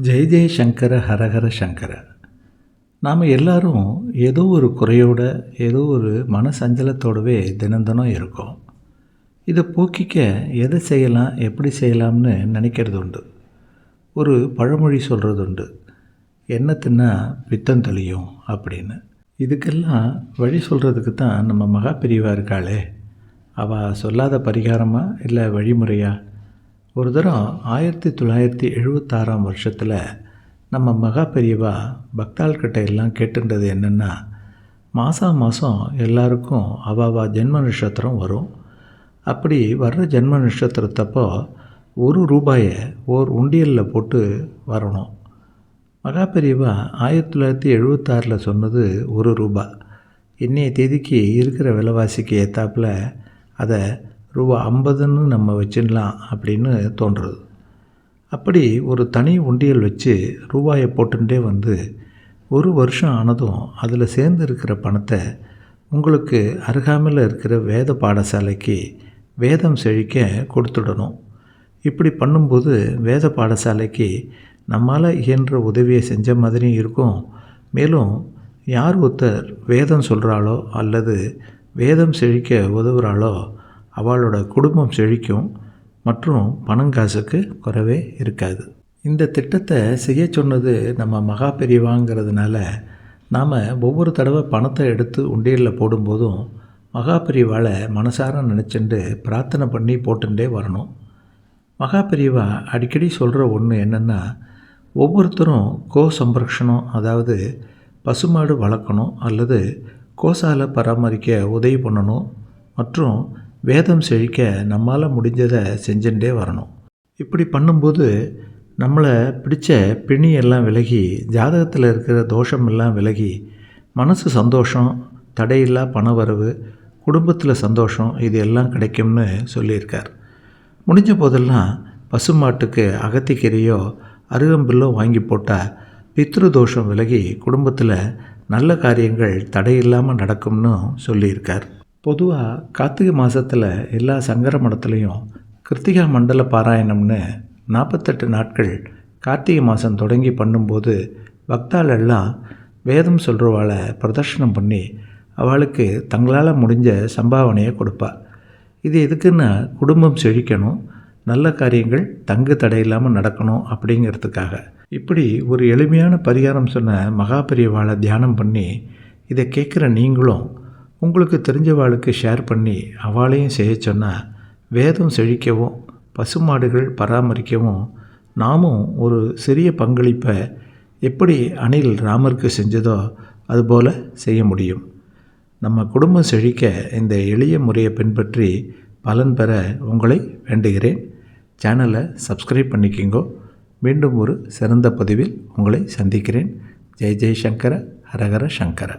ஜெய் ஜெய் சங்கர ஹரஹர சங்கர. நாம் எல்லாரும் ஏதோ ஒரு குறையோட ஏதோ ஒரு மன சஞ்சலத்தோடவே தினம் தினம் இருக்கோம். இதை போக்கிக்க எதை செய்யலாம் எப்படி செய்யலாம்னு நினைக்கிறது உண்டு. ஒரு பழமொழி சொல்கிறது உண்டு. என்ன தின்னா பித்தம் தெளியும் அப்படின்னு. இதுக்கெல்லாம் வழி சொல்கிறதுக்கு தான் நம்ம மகா பிரிவாக இருக்காளே. அவள் சொல்லாத பரிகாரமா இல்லை வழிமுறையா? ஒரு தரம் ஆயிரத்தி தொள்ளாயிரத்தி எழுபத்தாறாம் வருஷத்தில் நம்ம மகா பெரியவா பக்தாள்கிட்ட எல்லாம் கேட்டுன்றது என்னென்னா மாதம் மாதம் எல்லாருக்கும் அவாவா ஜென்ம நட்சத்திரம் வரும். அப்படி வர்ற ஜென்ம நட்சத்திரத்தப்போ ஒரு ரூபாயை ஓர் உண்டியலில் போட்டு வரணும். மகா பெரியவா ஆயிரத்தி தொள்ளாயிரத்தி எழுபத்தாறில் சொன்னது ஒரு ரூபா. இன்றைய தேதிக்கு இருக்கிற விலைவாசிக்கு ஏற்றாப்புல அதை ரூபா ஐம்பதுன்னு நம்ம வச்சிடலாம் அப்படின்னு தோன்றுறது அப்படி ஒரு தனி உண்டியல் வச்சு ரூபாயை போட்டுட்டே வந்து ஒரு வருஷம் ஆனதும் அதில் சேர்ந்து இருக்கிற பணத்தை உங்களுக்கு அருகாமையில் இருக்கிற வேத பாடசாலைக்கு வேதம் செழிக்க கொடுத்துடணும். இப்படி பண்ணும்போது வேத பாடசாலைக்கு நம்மால் இயன்ற உதவியை செஞ்ச மாதிரியும் இருக்கும். மேலும் யார் ஒருத்தர் வேதம் சொல்கிறாளோ அல்லது வேதம் செழிக்க உதவுகிறாளோ அவளோட குடும்பம் செழிக்கும் மற்றும் பணம் காசுக்கு குறைவே இருக்காது. இந்த திட்டத்தை செய்ய சொன்னது நம்ம மகா பெரியவாங்கிறதுனால நாம் ஒவ்வொரு தடவை பணத்தை எடுத்து உண்டியலில் போடும்போதும் மகா பெரியவாளை மனசார நினச்சிண்டு பிரார்த்தனை பண்ணி போட்டுட்டே வரணும். மகா பெரியவா அடிக்கடி சொல்கிற ஒன்று என்னென்னா ஒவ்வொருத்தரும் கோ சம்பரக்ஷணம் அதாவது பசுமாடு வளர்க்கணும் அல்லது கோசாலை பராமரிக்க உதவி பண்ணணும் மற்றும் வேதம் செழிக்க நம்மால் முடிஞ்சதை செஞ்சுட்டே வரணும். இப்படி பண்ணும்போது நம்மளை பிடிச்ச பிணி எல்லாம் விலகி ஜாதகத்தில் இருக்கிற தோஷம் எல்லாம் விலகி மனசு சந்தோஷம் தடையில்லா பணவரவு குடும்பத்தில் சந்தோஷம் இது எல்லாம் கிடைக்கும்னு சொல்லியிருக்கார். முடிஞ்ச போதெல்லாம் பசுமாட்டுக்கு அகத்திக்கீரையோ அருகம்பில்லோ வாங்கி போட்டால் பித்ரு தோஷம் விலகி குடும்பத்தில் நல்ல காரியங்கள் தடையில்லாமல் நடக்கும்னு சொல்லியிருக்கார். பொதுவாக கார்த்திகை மாதத்தில் எல்லா சங்கர மடத்துலேயும் கிருத்திகா மண்டல பாராயணம்னு நாற்பத்தெட்டு நாட்கள் கார்த்திகை மாதம் தொடங்கி பண்ணும்போது பக்தாள் எல்லாம் வேதம் சொல்கிறவாளை பிரதர்ஷனம் பண்ணி அவளுக்கு தங்களால் முடிஞ்ச சம்பாவனையை கொடுப்பா. இது எதுக்குன்னா குடும்பம் செழிக்கணும் நல்ல காரியங்கள் தங்கு தடை இல்லாமல் நடக்கணும் அப்படிங்கிறதுக்காக. இப்படி ஒரு எளிமையான பரிகாரம் சொன்ன மகாபெரியவாளை தியானம் பண்ணி இதை கேட்குற நீங்களும் உங்களுக்கு தெரிஞ்சவாளுக்கு ஷேர் பண்ணி அவளையும் செய்ய சொன்னால் வேதம் செழிக்கவும் பசுமாடுகள் பராமரிக்கவும் நாமும் ஒரு சிறிய பங்களிப்பை எப்படி அணில் ராமருக்கு செஞ்சதோ அதுபோல் செய்ய முடியும். நம்ம குடும்பம் செழிக்க இந்த எளிய முறையை பின்பற்றி பலன் பெற உங்களை வேண்டுகிறேன். சேனலை சப்ஸ்கிரைப் பண்ணிக்கிங்கோ. மீண்டும் ஒரு சிறந்த பதிவில் உங்களை சந்திக்கிறேன். ஜெய் ஜெய் சங்கர ஹரஹர சங்கர.